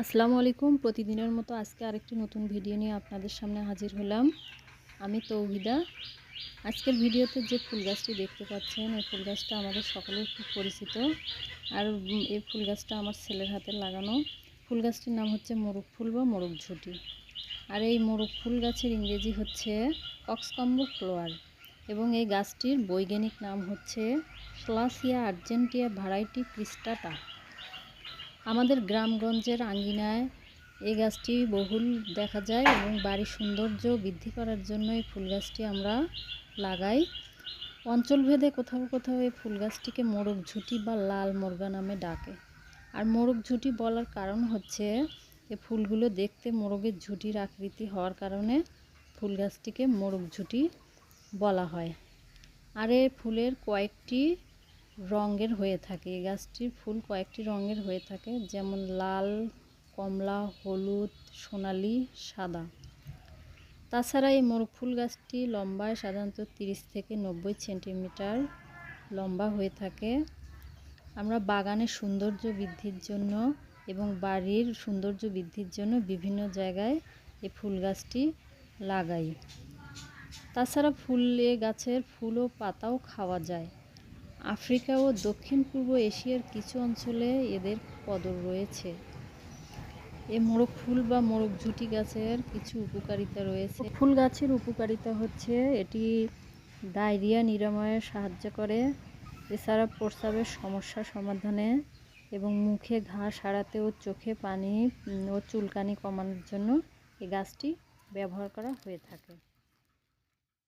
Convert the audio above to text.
আসসালামু আলাইকুম। প্রতিদিনের মতো আজকে আরেকটি নতুন ভিডিও নিয়ে আপনাদের সামনে হাজির হলাম। আমি তৌহিদা। আজকের ভিডিওতে যে ফুল গাছটি দেখতে পাচ্ছেন, এই ফুল গাছটা আমাদের সকলের খুব পরিচিত। আর এই ফুল গাছটা আমার ছেলের হাতে লাগানো। ফুল গাছটির নাম হচ্ছে মোরগ ফুল বা মোরগ ঝুঁটি। আর এই মোরগ ফুল গাছের ইংরেজি হচ্ছে অক্সকম্বো ফ্লোয়ার। এবং এই গাছটির বৈজ্ঞানিক নাম হচ্ছে স্লাসিয়া আর্জেন্টিয়া ভ্যারাইটি ক্রিস্টাটা। আমাদের গ্রামগঞ্জের আঙ্গিনায় এই গাছটি বহুল দেখা যায় এবং বাড়ির সৌন্দর্য বৃদ্ধি করার জন্য এই ফুল গাছটি আমরা লাগাই। অঞ্চলভেদে কোথাও কোথাও এই ফুল গাছটিকে মোরগ ঝুঁটি বা লাল মোরগা নামে ডাকে। আর মোরগ ঝুঁটি বলার কারণ হচ্ছে এই ফুলগুলো দেখতে মোরগের ঝুঁটির আকৃতি হওয়ার কারণে ফুল গাছটিকে মোরগ ঝুঁটি বলা হয়। আর এই ফুলের কয়েকটি রঙের হয়ে থাকে। এই গাছটির ফুল কয়েকটি রঙের হয়ে থাকে, যেমন লাল, কমলা, হলুদ, সোনালি, সাদা। তাছাড়া এই মোরগ ফুল গাছটি লম্বায় সাধারণত তিরিশ থেকে নব্বই সেন্টিমিটার লম্বা হয়ে থাকে। আমরা বাগানের সৌন্দর্য বৃদ্ধির জন্য এবং বাড়ির সৌন্দর্য বৃদ্ধির জন্য বিভিন্ন জায়গায় এই ফুল গাছটি লাগাই। তাছাড়া ফুলে, গাছের ফুল ও পাতাও খাওয়া যায়। আফ্রিকা ও দক্ষিণ পূর্ব এশিয়ার কিছু অঞ্চলে এদের কদর রয়েছে। এ মোরগ ফুল বা মোরগ ঝুটি গাছের কিছু উপকারিতা রয়েছে। ফুল গাছের উপকারিতা হচ্ছে এটি ডায়রিয়া নিরাময়ে সাহায্য করে, এছাড়া প্রস্রাবের সমস্যা সমাধানে এবং মুখে ঘা সারাতে ও চোখে পানি ও চুলকানি কমানোর জন্য এই গাছটি ব্যবহার করা হয়ে থাকে।